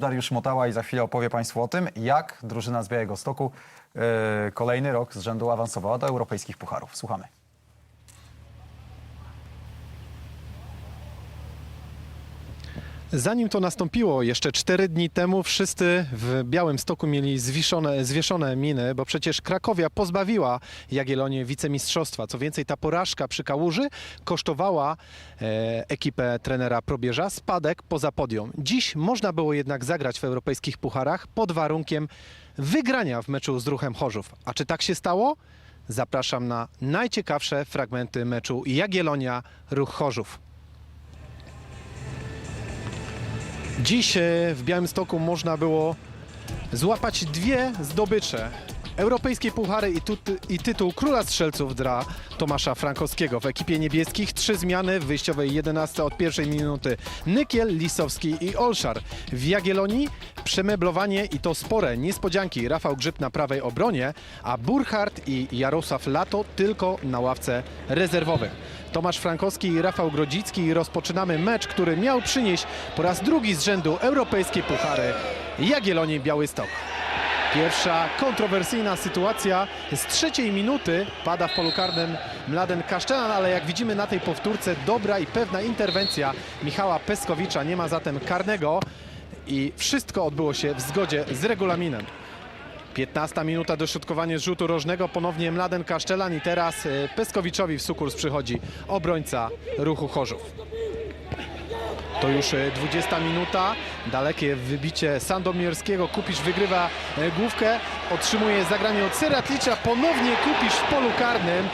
Dariusz Motała i za chwilę opowie Państwu o tym, jak drużyna z Białego Stoku yy, kolejny rok z rzędu awansowała do europejskich pucharów. Słuchamy. Zanim to nastąpiło, jeszcze cztery dni temu wszyscy w Białym Stoku mieli zwieszone, miny, bo przecież Krakowia pozbawiła Jagiellonię wicemistrzostwa. Co więcej, ta porażka przy Kałuży kosztowała e, ekipę trenera Probierza spadek poza podium. Dziś można było jednak zagrać w europejskich pucharach pod warunkiem wygrania w meczu z Ruchem Chorzów. A czy tak się stało? Zapraszam na najciekawsze fragmenty meczu Jagiellonia-Ruch Chorzów. Dziś w Białymstoku można było złapać dwie zdobycze. Europejskie puchary i, tu, i tytuł króla strzelców dla Tomasza Frankowskiego. W ekipie niebieskich trzy zmiany w wyjściowej 11 od pierwszej minuty. Nykiel, Lisowski i Olszar. W Jagiellonii przemeblowanie i to spore niespodzianki. Rafał Grzyb na prawej obronie, a Burchardt i Jarosław Lato tylko na ławce rezerwowych. Tomasz Frankowski i Rafał Grodzicki rozpoczynamy mecz, który miał przynieść po raz drugi z rzędu europejskie puchary Jagiellonii Białystok. Pierwsza kontrowersyjna sytuacja z trzeciej minuty pada w polu karnym Mladen Kaszczelan, ale jak widzimy na tej powtórce dobra i pewna interwencja Michała Peskowicza. Nie ma zatem karnego i wszystko odbyło się w zgodzie z regulaminem. 15 minuta dośrodkowanie z rzutu rożnego, ponownie Mladen Kaszczelan i teraz e, Peskowiczowi w sukurs przychodzi obrońca ruchu Chorzów. To już e, 20 minuta, dalekie wybicie Sandomierskiego, Kupisz wygrywa e, główkę, otrzymuje zagranie od Seratlicza, ponownie Kupisz w polu karnym.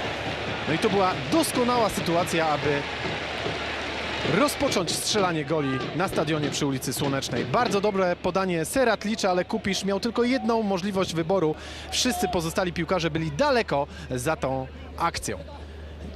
No i to była doskonała sytuacja, aby rozpocząć strzelanie goli na stadionie przy ulicy Słonecznej. Bardzo dobre podanie Seratlicza, ale Kupisz miał tylko jedną możliwość wyboru. Wszyscy pozostali piłkarze byli daleko za tą akcją.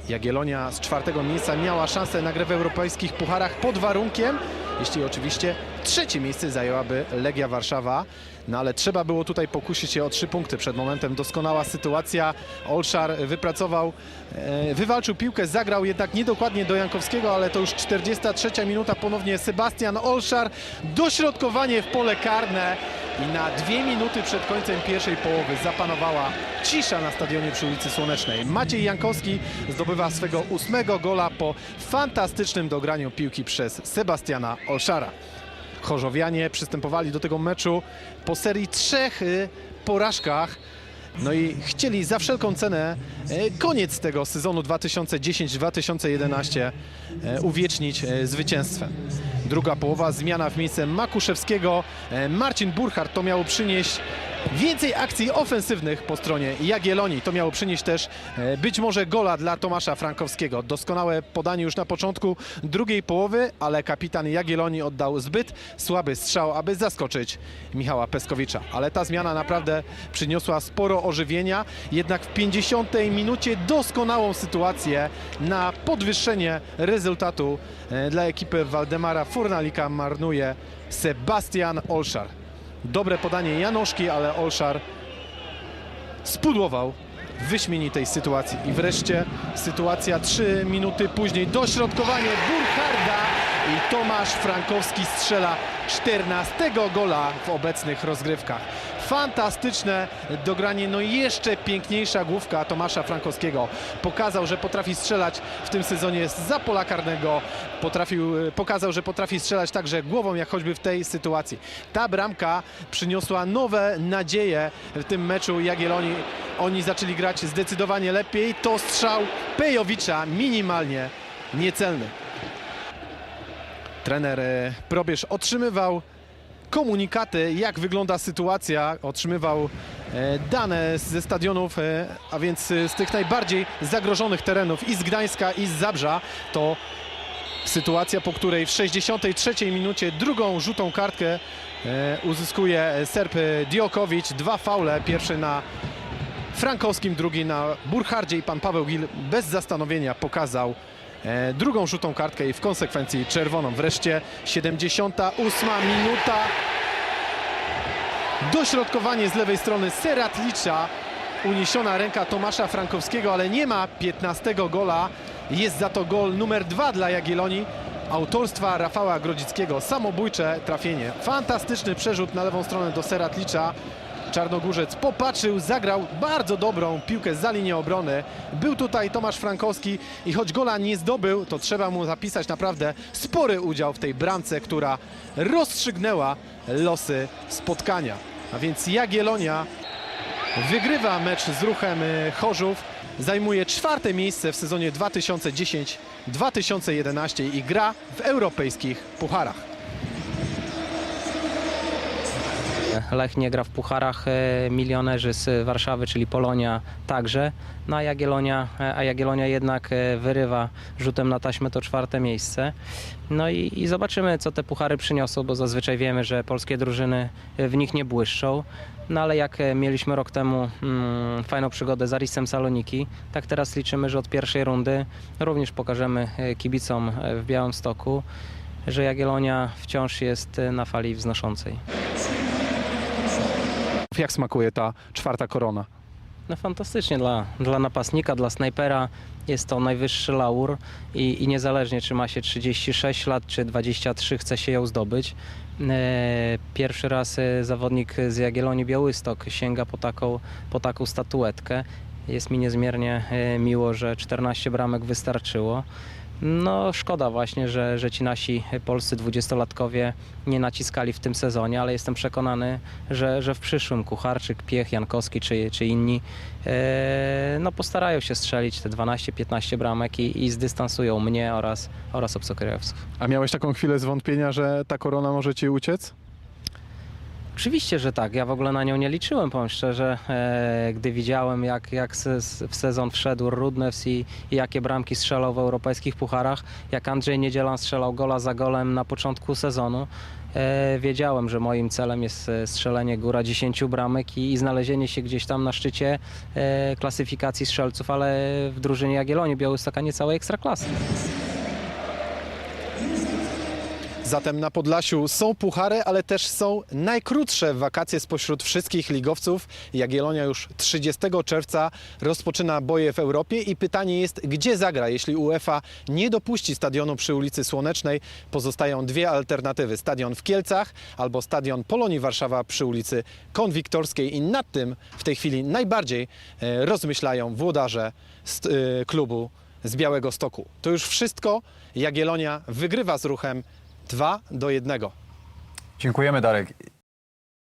Jagiellonia z czwartego miejsca miała szansę na grę w europejskich pucharach pod warunkiem, jeśli oczywiście trzecie miejsce zajęłaby Legia Warszawa. No ale trzeba było tutaj pokusić się o trzy punkty przed momentem. Doskonała sytuacja. Olszar wypracował, e, wywalczył piłkę, zagrał jednak niedokładnie do Jankowskiego, ale to już 43 minuta. Ponownie Sebastian Olszar. Dośrodkowanie w pole karne i na dwie minuty przed końcem pierwszej połowy zapanowała cisza na stadionie przy ulicy Słonecznej. Maciej Jankowski zdobywa swego ósmego gola po fantastycznym dograniu piłki przez Sebastiana Olszara. Chorzowianie przystępowali do tego meczu po serii trzech y, porażkach. No i chcieli za wszelką cenę y, koniec tego sezonu 2010-2011 y, uwiecznić zwycięstwem. Druga połowa, zmiana w miejsce Makuszewskiego. Marcin Burchardt to miało przynieść więcej akcji ofensywnych po stronie Jagiellonii. To miało przynieść też e, być może gola dla Tomasza Frankowskiego. Doskonałe podanie już na początku drugiej połowy, ale kapitan Jagiellonii oddał zbyt słaby strzał, aby zaskoczyć Michała Peskowicza. Ale ta zmiana naprawdę przyniosła sporo ożywienia. Jednak w 50 minucie doskonałą sytuację na podwyższenie rezultatu e, dla ekipy Waldemara Furnalika marnuje Sebastian Olszar. Dobre podanie Janoszki, ale Olszar spudłował w wyśmienitej sytuacji. I wreszcie sytuacja 3 minuty później. Dośrodkowanie Burcharda i Tomasz Frankowski strzela 14 gola w obecnych rozgrywkach. Fantastyczne dogranie, no i jeszcze piękniejsza główka Tomasza Frankowskiego. Pokazał, że potrafi strzelać w tym sezonie za pola karnego. Potrafił, pokazał, że potrafi strzelać także głową, jak choćby w tej sytuacji. Ta bramka przyniosła nowe nadzieje w tym meczu Jagiellonii. Oni zaczęli grać zdecydowanie lepiej. To strzał Pejowicza minimalnie niecelny. Trener e, Probierz otrzymywał komunikaty, jak wygląda sytuacja. Otrzymywał e, dane ze stadionów, e, a więc e, z tych najbardziej zagrożonych terenów i z Gdańska, i z Zabrza. To sytuacja, po której w 63 minucie drugą żółtą kartkę uzyskuje Serb Diokowicz. Dwa faule, pierwszy na Frankowskim, drugi na Burchardzie i pan Paweł Gil bez zastanowienia pokazał drugą żółtą kartkę i w konsekwencji czerwoną. Wreszcie 78 minuta. Dośrodkowanie z lewej strony Seratlicza. Uniesiona ręka Tomasza Frankowskiego, ale nie ma 15 gola. Jest za to gol numer dwa dla Jagiellonii. autorstwa Rafała Grodzickiego. Samobójcze trafienie. Fantastyczny przerzut na lewą stronę do Seratlicza. Czarnogórzec popatrzył, zagrał bardzo dobrą piłkę za linię obrony. Był tutaj Tomasz Frankowski i choć gola nie zdobył, to trzeba mu zapisać naprawdę spory udział w tej bramce, która rozstrzygnęła losy spotkania. A więc Jagiellonia wygrywa mecz z ruchem y, Chorzów, zajmuje czwarte miejsce w sezonie 2010-2011 i gra w europejskich pucharach. Lech nie gra w pucharach, e, milionerzy z Warszawy, czyli Polonia także, no a Jagiellonia, e, a Jagiellonia jednak e, wyrywa rzutem na taśmę to czwarte miejsce. No i, i zobaczymy, co te puchary przyniosą, bo zazwyczaj wiemy, że polskie drużyny w nich nie błyszczą. No ale jak mieliśmy rok temu mm, fajną przygodę z Arisem Saloniki, tak teraz liczymy, że od pierwszej rundy również pokażemy kibicom w Białymstoku, że Jagiellonia wciąż jest na fali wznoszącej. Jak smakuje ta czwarta korona? No fantastycznie dla, dla napastnika, dla snajpera jest to najwyższy laur i, i niezależnie czy ma się 36 lat czy 23 chce się ją zdobyć. E, Pierwszy raz e, zawodnik z Jagiellonii Białystok sięga po taką, po taką statuetkę. Jest mi niezmiernie e, miło, że 14 bramek wystarczyło. No szkoda właśnie, że, że ci nasi polscy dwudziestolatkowie nie naciskali w tym sezonie, ale jestem przekonany, że, że w przyszłym Kucharczyk, Piech, Jankowski czy, czy inni e, no postarają się strzelić te 12-15 bramek i, i zdystansują mnie oraz, oraz obcokrajowców. A miałeś taką chwilę zwątpienia, że ta korona może ci uciec? Oczywiście, że tak. Ja w ogóle na nią nie liczyłem, powiem szczerze. E, gdy widziałem, jak, jak se, w sezon wszedł Rudnews i, i jakie bramki strzelał w europejskich pucharach, jak Andrzej Niedzielan strzelał gola za golem na początku sezonu, e, wiedziałem, że moim celem jest e, strzelenie góra 10 bramek i, i znalezienie się gdzieś tam na szczycie e, klasyfikacji strzelców, ale w drużynie Jagiellonii Białystok, nie całej ekstraklasy. Zatem na Podlasiu są puchary, ale też są najkrótsze wakacje spośród wszystkich ligowców. Jagiellonia już 30 czerwca rozpoczyna boje w Europie i pytanie jest, gdzie zagra, jeśli UEFA nie dopuści stadionu przy ulicy Słonecznej. Pozostają dwie alternatywy. Stadion w Kielcach albo stadion Polonii Warszawa przy ulicy Konwiktorskiej i nad tym w tej chwili najbardziej e, rozmyślają włodarze e, klubu z Białego Stoku. To już wszystko. Jagiellonia wygrywa z ruchem 2 do 1. Dziękujemy Darek.